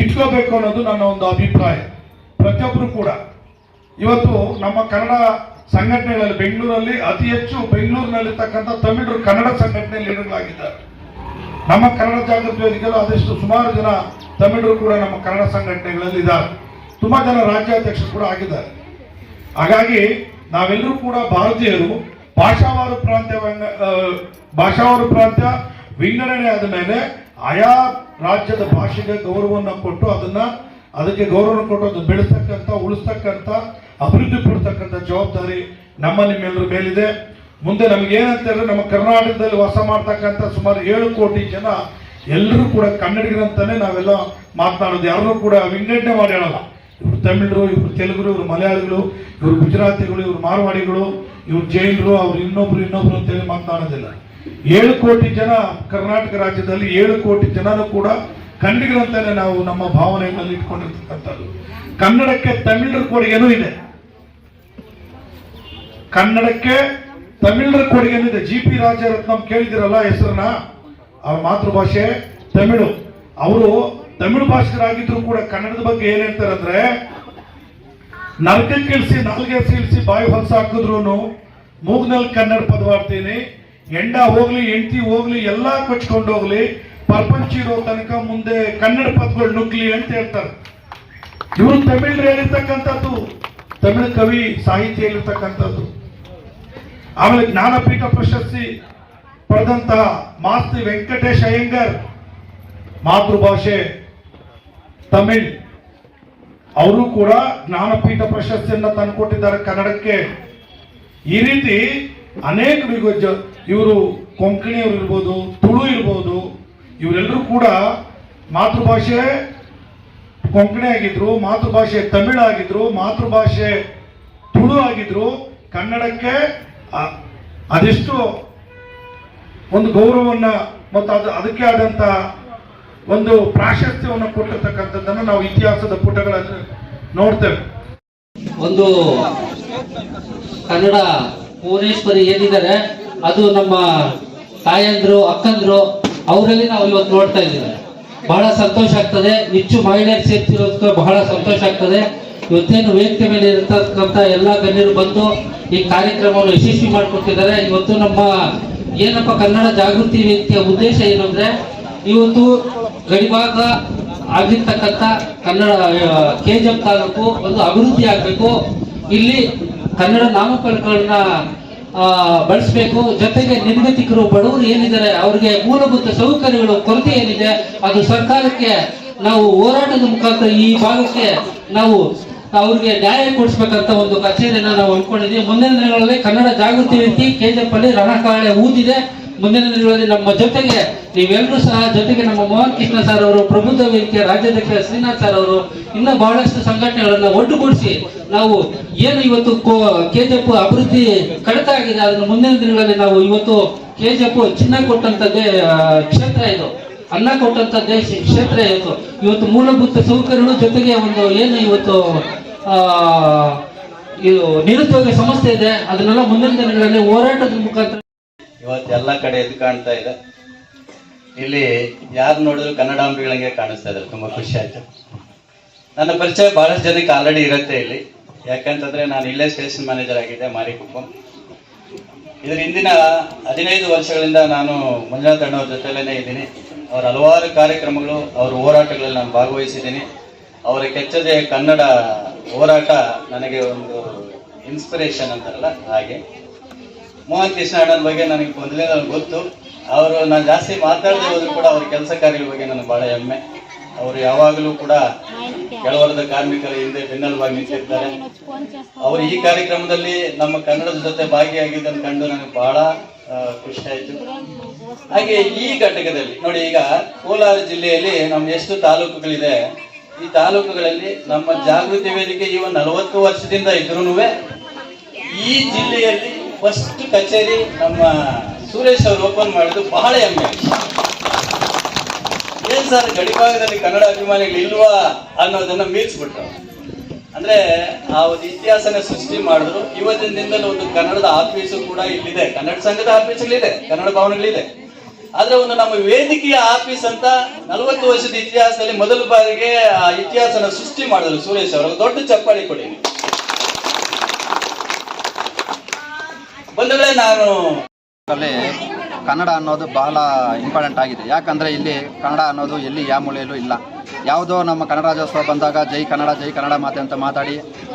ಇಟ್ಕೋಬೇಕು ಅನ್ನೋದು ನನ್ನ ಒಂದು ಅಭಿಪ್ರಾಯ. ಪ್ರತಿಯೊಬ್ಬರು ಕೂಡ. ಇವತ್ತು ನಮ್ಮ ಕನ್ನಡ ಸಂಘಟನೆಗಳಲ್ಲಿ ಬೆಂಗಳೂರಲ್ಲಿ ಅತಿ ಹೆಚ್ಚು ಬೆಂಗಳೂರಿನಲ್ಲಿರ್ತಕ್ಕಂಥ ತಮಿಳರು ಕನ್ನಡ ಸಂಘಟನೆಯಲ್ಲಿ ಲೀಡರ್ಗಳಾಗಿದ್ದಾರೆ ನಮ್ಮ ಕನ್ನಡ ಜಾಗೃತಿ ವೇದಿಕೆಯಲ್ಲೂ ಅದೆಷ್ಟು ಸುಮಾರು ಜನ ತಮಿಳರು ಕೂಡ ನಮ್ಮ ಕನ್ನಡ ಸಂಘಟನೆಗಳಲ್ಲಿ ಇದ್ದಾರೆ ತುಂಬಾ ಜನ ರಾಜ್ಯಾಧ್ಯಕ್ಷರು ಕೂಡ ಆಗಿದ್ದಾರೆ. ಹಾಗಾಗಿ ನಾವೆಲ್ಲರೂ ಕೂಡ ಭಾರತೀಯರು, ಭಾಷಾವಾರು ಪ್ರಾಂತ್ಯ ಭಾಷಾವಾರು ಪ್ರಾಂತ್ಯ ವಿಂಗಡಣೆ ಆದ ಮೇಲೆ ಆಯಾ ರಾಜ್ಯದ ಭಾಷೆಗೆ ಗೌರವವನ್ನು ಕೊಟ್ಟು ಅದನ್ನ ಅದಕ್ಕೆ ಗೌರವ ಕೊಟ್ಟು ಅದನ್ನ ಬೆಳೆಸ್ತಕ್ಕಂಥ, ಉಳಿಸ್ತಕ್ಕಂಥ, ಅಭಿವೃದ್ಧಿ ಪಡಿಸ್ತಕ್ಕಂಥ ಜವಾಬ್ದಾರಿ ನಮ್ಮ ನಿಮ್ಮೆಲ್ಲರ ಮೇಲಿದೆ. ಮುಂದೆ ನಮ್ಗೆ ಏನಂತ ಹೇಳಿದ್ರೆ ನಮ್ಮ ಕರ್ನಾಟಕದಲ್ಲಿ ವಾಸ ಮಾಡ್ತಕ್ಕಂಥ ಸುಮಾರು ಏಳು ಕೋಟಿ ಜನ ಎಲ್ಲರೂ ಕೂಡ ಕನ್ನಡಿಗರಂತಾನೆ ನಾವೆಲ್ಲ ಮಾತನಾಡೋದು. ಯಾರನ್ನೂ ಕೂಡ ವಿಂಗಡಣೆ ಮಾಡಿ ಹೇಳಲ್ಲ. ಇವರು ತಮಿಳರು, ಇವರು ತೆಲುಗರು, ಇವರು ಮಲಯಾಳಿಗಳು, ಇವರು ಗುಜರಾತಿಗಳು, ಇವರು ಮಾರ್ವಾಡಿಗಳು, ಇವರು ಜೈನರು, ಅವ್ರು ಇನ್ನೊಬ್ರು ಇನ್ನೊಬ್ರು ಅಂತೇಳಿ ಮಾತನಾಡೋದಿಲ್ಲ. ಏಳು ಕೋಟಿ ಜನ ಕರ್ನಾಟಕ ರಾಜ್ಯದಲ್ಲಿ ಏಳು ಕೋಟಿ ಜನನೂ ಕೂಡ ಕನ್ನಡಿಗರಂತಾನೆ ನಾವು ನಮ್ಮ ಭಾವನೆಗಳಲ್ಲಿ ಇಟ್ಕೊಂಡಿರ್ತಕ್ಕಂಥದ್ದು. ಕನ್ನಡಕ್ಕೆ ತಮಿಳರ ಕೊಡುಗೆನೂ ಇದೆ. ಕನ್ನಡಕ್ಕೆ ತಮಿಳರ ಕೊಡುಗೆನೂ ಇದೆ. ಜಿ ಪಿ ರಾಜರತ್ನಂ ಕೇಳಿದಿರಲ್ಲ ಹೆಸರನ್ನ? ಅವ್ರ ಮಾತೃಭಾಷೆ ತಮಿಳು. ಅವರು ತಮಿಳು ಭಾಷೆಗರಾಗಿದ್ರು ಕೂಡ ಕನ್ನಡದ ಬಗ್ಗೆ ಏನ್ ಹೇಳ್ತಾರೆ ಅಂದ್ರೆ, ನರಕಕ್ಕೆ ಇಳಿಸಿ, ನಾಲ್ಗೆ ಸೀಳಿಸಿ ಬಾಯಿ ಹೊಲಸ ಹಾಕಿದ್ರು ಮೂಗ್ನಲ್ಲಿ ಕನ್ನಡ ಪದವಾಡ್ತೀನಿ. ಎಂಡ ಹೋಗ್ಲಿ, ಎಂಟಿ ಹೋಗ್ಲಿ, ಎಲ್ಲಾ ಕೊಚ್ಕೊಂಡು ಹೋಗ್ಲಿ ಪ್ರಪಂಚ ಇರೋ ತನಕ ಮುಂದೆ ಕನ್ನಡ ಪದಗಳು ನುಗ್ಲಿ ಅಂತ ಹೇಳ್ತಾರೆ. ಇವರು ತಮಿಳರು ಹೇಳಿರ್ತಕ್ಕಂಥದ್ದು, ತಮಿಳು ಕವಿ ಸಾಹಿತ್ಯ ಹೇಳಿರ್ತಕ್ಕಂಥದ್ದು ಆಮೇಲೆ ಜ್ಞಾನಪೀಠ ಪ್ರಶಸ್ತಿ ಪಡೆದಂತಹ ಮಾಸ್ತಿ ವೆಂಕಟೇಶ್ ಅಯ್ಯಂಗರ್, ಮಾತೃಭಾಷೆ ತಮಿಳ್. ಅವರು ಕೂಡ ಜ್ಞಾನಪೀಠ ಪ್ರಶಸ್ತಿಯನ್ನ ತಂದುಕೊಟ್ಟಿದ್ದಾರೆ ಕನ್ನಡಕ್ಕೆ. ಈ ರೀತಿ ಅನೇಕ ಇವರು ಕೊಂಕಣಿಯವರು ಇರ್ಬೋದು, ತುಳು ಇರ್ಬೋದು ಇವರೆಲ್ಲರೂ ಕೂಡ ಮಾತೃಭಾಷೆ ಕೊಂಕಣಿ ಆಗಿದ್ರು, ಮಾತೃಭಾಷೆ ತಮಿಳು ಆಗಿದ್ರು, ಮಾತೃಭಾಷೆ ತುಳು ಆಗಿದ್ರು, ಕನ್ನಡಕ್ಕೆ ಅದೆಷ್ಟು ಒಂದು ಗೌರವವನ್ನ ಮತ್ತು ಅದು, ಅದಕ್ಕೆ ಆದಂತ ಒಂದು ಪ್ರಾಶಸ್ತ್ಯವನ್ನು ಕೊಟ್ಟಿರ್ತಕ್ಕಂಥದ್ದನ್ನು ನಾವು ಇತಿಹಾಸದ ಪುಟಗಳಲ್ಲಿ ನೋಡ್ತೇವೆ. ಒಂದು ಕನ್ನಡ ಭುವನೇಶ್ವರಿ ಏನಿದ್ದಾರೆ, ಅದು ನಮ್ಮ ತಾಯಂದ್ರು, ಅಕ್ಕಂದ್ರು ಅವರಲ್ಲಿ ನಾವು ಇವತ್ತು ನೋಡ್ತಾ ಇದ್ದೀವಿ. ಬಹಳ ಸಂತೋಷ ಆಗ್ತದೆ. ಹೆಚ್ಚು ಮಹಿಳೆಯರು ಸೇರ್ತಿರೋದಕ್ಕೆ ಬಹಳ ಸಂತೋಷ ಆಗ್ತದೆ. ಇವತ್ತೇನು ವೇದಿಕೆ ಮೇಲೆ ಇರತಕ್ಕಂಥ ಎಲ್ಲ ಗಣ್ಯರು ಬಂದು ಈ ಕಾರ್ಯಕ್ರಮವನ್ನು ಯಶಸ್ವಿ ಮಾಡಿಕೊಟ್ಟಿದ್ದಾರೆ ಇವತ್ತು ನಮ್ಮ ಏನಪ್ಪ ಕನ್ನಡ ಜಾಗೃತಿ ವೇದಿಕೆಯ ಉದ್ದೇಶ ಏನು ಅಂದರೆ ಇವತ್ತು ಗಡಿಭಾಗ ಆಗಿರ್ತಕ್ಕಂಥ Kannada K G F taluk ಒಂದು ಅಭಿವೃದ್ಧಿ ಆಗಬೇಕು. ಇಲ್ಲಿ ಕನ್ನಡ ನಾಮಫಲಕಗಳನ್ನ ಬಳಸಬೇಕು. ಜೊತೆಗೆ ನಿರ್ಗತಿಕರು, ಬಡವರು ಏನಿದ್ದಾರೆ, ಅವರಿಗೆ ಮೂಲಭೂತ ಸೌಕರ್ಯಗಳು, ಕೊರತೆ ಏನಿದೆ, ಅದು ಸರ್ಕಾರಕ್ಕೆ ನಾವು ಹೋರಾಟದ ಮುಖಾಂತರ ಈ ಭಾಗಕ್ಕೆ ನಾವು ಅವ್ರಿಗೆ ನ್ಯಾಯ ಕೊಡಿಸ್ಬೇಕಂತ ಒಂದು ಕಚೇರಿಯನ್ನು ನಾವು ಅಂದ್ಕೊಂಡಿದ್ದೀವಿ ಮುಂದಿನ ದಿನಗಳಲ್ಲಿ ಕನ್ನಡ ಜಾಗೃತಿ ರೀತಿ ಕೆಜಿಎಫ್ ಅಲ್ಲಿ ರಣಕಾಳೆ ಊದಿದೆ. ಮುಂದಿನ ದಿನಗಳಲ್ಲಿ ನಮ್ಮ ಜೊತೆಗೆ ನೀವೆಲ್ಲರೂ ಸಹ ಜೊತೆಗೆ ನಮ್ಮ ಮೋಹನ್ ಕೃಷ್ಣ ಸರ್ ಅವರು ಪ್ರಬುದ್ಧ ವೇದಿಕೆ ರಾಜ್ಯಾಧ್ಯಕ್ಷ ಶ್ರೀನಾಥ್ ಸರ್ ಅವರು ಇನ್ನ ಬಹಳಷ್ಟು ಸಂಘಟನೆಗಳನ್ನ ಒಟ್ಟುಗೂಡಿಸಿ ನಾವು ಏನು ಇವತ್ತು ಕೆಜಿಎಫ್ ಅಭಿವೃದ್ಧಿ ಕಡಿತ ಆಗಿದೆ, ಅದನ್ನು ಮುಂದಿನ ದಿನಗಳಲ್ಲಿ ನಾವು ಇವತ್ತು ಕೆಜಿಎಫ್ ಚಿನ್ನ ಕೊಟ್ಟಂತದ್ದೇ ಕ್ಷೇತ್ರ ಇದು. ಅನ್ನ ಕೊಟ್ಟಂತ ದೇಶ ಕ್ಷೇತ್ರ ಇವತ್ತು. ಇವತ್ತು ಮೂಲಭೂತ ಸೌಕರ್ಯಗಳು ಜೊತೆಗೆ ಒಂದು ಏನು ಇವತ್ತು ಇದು ನಿರುದ್ಯೋಗ ಸಮಸ್ಯೆ ಇದೆ, ಅದನ್ನೆಲ್ಲ ಮುಂದಿನ ದಿನಗಳಲ್ಲಿ ಹೋರಾಟದ ಮುಖಾಂತರ ಇವತ್ತು ಎಲ್ಲ ಕಡೆ ಎದ್ದು ಕಾಣ್ತಾ ಇದೆ. ಇಲ್ಲಿ ಯಾರು ನೋಡಿದ್ರು ಕನ್ನಡಾಂಬಿಗಳಂಗೆ ಕಾಣಿಸ್ತಾ ಇದ್ದಾರೆ ತುಂಬಾ ಖುಷಿ ಆಯ್ತು. ನನ್ನ ಪರಿಚಯ ಬಹಳಷ್ಟು ಜನಕ್ಕೆ ಆಲ್ರೆಡಿ ಇರುತ್ತೆ ಇಲ್ಲಿ. ಯಾಕಂತಂದ್ರೆ ನಾನು ಇಲ್ಲೇ ಸ್ಟೇಷನ್ ಮ್ಯಾನೇಜರ್ ಆಗಿದ್ದೆ, ಮಾರಿಕುಪ್ಪಂ. ಇದ್ರ ಹಿಂದಿನ ಹದಿನೈದು ವರ್ಷಗಳಿಂದ ನಾನು ಮಂಜುನಾಥ್ ಅಣ್ಣವ್ರ ಜೊತೆಲೇ ಇದ್ದೀನಿ. ಅವರ ಹಲವಾರು ಕಾರ್ಯಕ್ರಮಗಳು, ಅವ್ರ ಹೋರಾಟಗಳಲ್ಲಿ ನಾನು ಭಾಗವಹಿಸಿದ್ದೀನಿ. ಅವರ ಕೆಚ್ಚದೆ ಕನ್ನಡ ಹೋರಾಟ ನನಗೆ ಒಂದು ಇನ್ಸ್ಪಿರೇಷನ್ ಅಂತಾರಲ್ಲ, ಹಾಗೆ. ಮೋಹನ್ ಕೃಷ್ಣ ಬಗ್ಗೆ ನನಗೆ ಮೊದಲೇ ನನಗೆ ಗೊತ್ತು. ಅವರು ನಾನು ಜಾಸ್ತಿ ಮಾತಾಡದೆ ಹೋದ್ರು ಕೂಡ ಅವ್ರ ಕೆಲಸ ಕಾರ್ಯಗಳ ಬಗ್ಗೆ ನನಗೆ ಬಹಳ ಹೆಮ್ಮೆ. ಅವರು ಯಾವಾಗಲೂ ಕೂಡ ಕೆಲವರದ ಕಾರ್ಮಿಕರ ಹಿಂದೆ ಬೆನ್ನೆಲುಬಾಗಿ ನಿಂತಿರ್ತಾರೆ. ಅವರು ಈ ಕಾರ್ಯಕ್ರಮದಲ್ಲಿ ನಮ್ಮ ಕನ್ನಡದ ಜೊತೆ ಭಾಗಿಯಾಗಿದ್ದನ್ನು ಕಂಡು ನನಗೆ ಬಹಳ ಖುಷಿ ಆಯಿತು. ಹಾಗೆ ಈ ಘಟಕದಲ್ಲಿ, ನೋಡಿ ಈಗ ಕೋಲಾರ ಜಿಲ್ಲೆಯಲ್ಲಿ ನಮ್ಮ ಎಷ್ಟು ತಾಲೂಕುಗಳಿದೆ. ಈ ತಾಲೂಕುಗಳಲ್ಲಿ ನಮ್ಮ ಜಾಗೃತಿ ವೇದಿಕೆ ಒಂದು ನಲವತ್ತು ವರ್ಷದಿಂದ ಇದ್ರೂ ಈ ಜಿಲ್ಲೆಯಲ್ಲಿ ಫಸ್ಟ್ ಕಚೇರಿ ನಮ್ಮ ಸುರೇಶ್ ಅವರು ಓಪನ್ ಮಾಡಿದ್ದು ಬಹಳ ಹೆಮ್ಮೆ. ಏನ್ ಸರ್, ಗಡಿಭಾಗದಲ್ಲಿ ಕನ್ನಡ ಅಭಿಮಾನಿಗಳು ಇಲ್ವಾ ಅನ್ನೋದನ್ನ ಮೀರಿಸ್ಬಿಟ್ರು. ಅಂದ್ರೆ ಆ ಒಂದು ಇತಿಹಾಸನ ಸೃಷ್ಟಿ ಮಾಡಿದ್ರು. ಇವತ್ತಿನ ದಿನದಲ್ಲಿ ಒಂದು ಕನ್ನಡದ ಆಫೀಸು ಕೂಡ ಇಲ್ಲಿದೆ. ಕನ್ನಡ ಸಂಘದ ಆಫೀಸ್ಗಳಿದೆ ಕನ್ನಡ ಭವನಗಳಿದೆ. ಆದ್ರೆ ಒಂದು ನಮ್ಮ ವೇದಿಕೆಯ ಆಫೀಸ್ ಅಂತ ನಲವತ್ತು ವರ್ಷದ ಇತಿಹಾಸದಲ್ಲಿ ಮೊದಲ ಬಾರಿಗೆ ಆ ಇತಿಹಾಸನ ಸೃಷ್ಟಿ ಮಾಡಿದ್ರು ಸುರೇಶ್ ಅವರು. ದೊಡ್ಡ ಚಪ್ಪಾಳಿ ಕೊಡಿ ನೀವು. ಬಂಧುಗಳೇ, ನಾನು ಕನ್ನಡ ಅನ್ನೋದು ಬಹಳ ಇಂಪಾರ್ಟೆಂಟ್ ಆಗಿದೆ. ಯಾಕಂದರೆ ಇಲ್ಲಿ ಕನ್ನಡ ಅನ್ನೋದು ಎಲ್ಲಿ ಯಾವ ಮೂಲೆಯಲ್ಲೂ ಇಲ್ಲ. ಯಾವುದೋ ನಮ್ಮ ಕನ್ನಡ ರಾಜ್ಯೋತ್ಸವ ಬಂದಾಗ ಜೈ ಕನ್ನಡ ಜೈ ಕನ್ನಡ ಮಾತೆ ಅಂತ ಮಾತಾಡಿ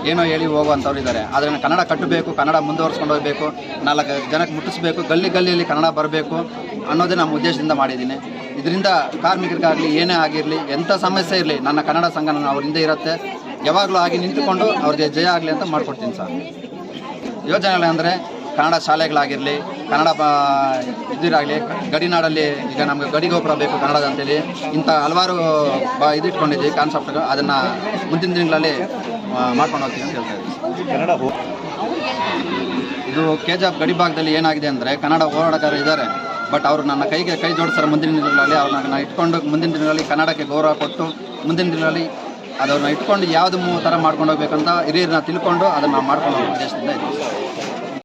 ಏನೋ ಹೇಳಿ ಹೋಗುವಂಥವ್ರು ಇದ್ದಾರೆ. ಆದರೆ ಕನ್ನಡ ಕಟ್ಟಬೇಕು, ಕನ್ನಡ ಮುಂದುವರ್ಸ್ಕೊಂಡು ಹೋಗಬೇಕು, ನಾಲ್ಕು ಜನಕ್ಕೆ ಮುಟ್ಟಿಸ್ಬೇಕು, ಗಲ್ಲಿ ಗಲ್ಲಿಯಲ್ಲಿ ಕನ್ನಡ ಬರಬೇಕು ಅನ್ನೋದೇ ನಮ್ಮ ಉದ್ದೇಶದಿಂದ ಮಾಡಿದ್ದೀನಿ. ಇದರಿಂದ ಕಾರ್ಮಿಕರಿಗಾಗಲಿ ಏನೇ ಆಗಿರಲಿ, ಎಂಥ ಸಮಸ್ಯೆ ಇರಲಿ, ನನ್ನ ಕನ್ನಡ ಸಂಘ ಹಿಂದೆ ಇರುತ್ತೆ. ಯಾವಾಗಲೂ ಆಗಿ ನಿಂತುಕೊಂಡು ಅವ್ರಿಗೆ ಜಯ ಆಗಲಿ ಅಂತ ಮಾಡ್ಕೊಡ್ತೀನಿ ಸರ್. ಯೋಜನೆಗಳಂದರೆ ಕನ್ನಡ ಶಾಲೆಗಳಾಗಿರಲಿ ಕನ್ನಡ ಇದಿರಾಗಲಿ ಗಡಿನಾಡಲ್ಲಿ ಈಗ ನಮಗೆ ಗಡಿ ಗೋಪುರ ಬೇಕು ಕನ್ನಡದ ಅಂತೇಳಿ ಇಂಥ ಹಲವಾರು ಬ ಇದಿಟ್ಕೊಂಡಿದ್ದೀವಿ ಕಾನ್ಸೆಪ್ಟ್ಗಳು ಅದನ್ನು ಮುಂದಿನ ದಿನಗಳಲ್ಲಿ ಮಾಡ್ಕೊಂಡು ಹೋಗ್ತೀವಿ ಅಂತ ಹೇಳ್ತಾ ಇದ್ದೀವಿ. ಇದು ಕೆ ಜಿ ಎಫ್ ಗಡಿ ಭಾಗದಲ್ಲಿ ಏನಾಗಿದೆ ಅಂದರೆ ಕನ್ನಡ ಹೋರಾಟಗಾರರು ಇದ್ದಾರೆ. ಬಟ್ ಅವರು ನನ್ನ ಕೈಗೆ ಕೈ ಜೋಡಿಸ್ತಾರೆ ಮುಂದಿನ ದಿನಗಳಲ್ಲಿ. ಅವ್ರನ್ನ ನಾನು ಇಟ್ಕೊಂಡು ಮುಂದಿನ ದಿನಗಳಲ್ಲಿ ಕನ್ನಡಕ್ಕೆ ಗೌರವ ಕೊಟ್ಟು ಮುಂದಿನ ದಿನಗಳಲ್ಲಿ ಅದನ್ನ ಇಟ್ಕೊಂಡು ಯಾವುದು ಮೂ ಥರ ಮಾಡ್ಕೊಂಡು ಹೋಗ್ಬೇಕಂತ ಹಿರಿಯರನ್ನ ತಿಳ್ಕೊಂಡು ಅದನ್ನು ಮಾಡ್ಕೊಂಡು ಹೋಗೋ ಉದ್ದೇಶದಿಂದ ಇದ್ದೀವಿ.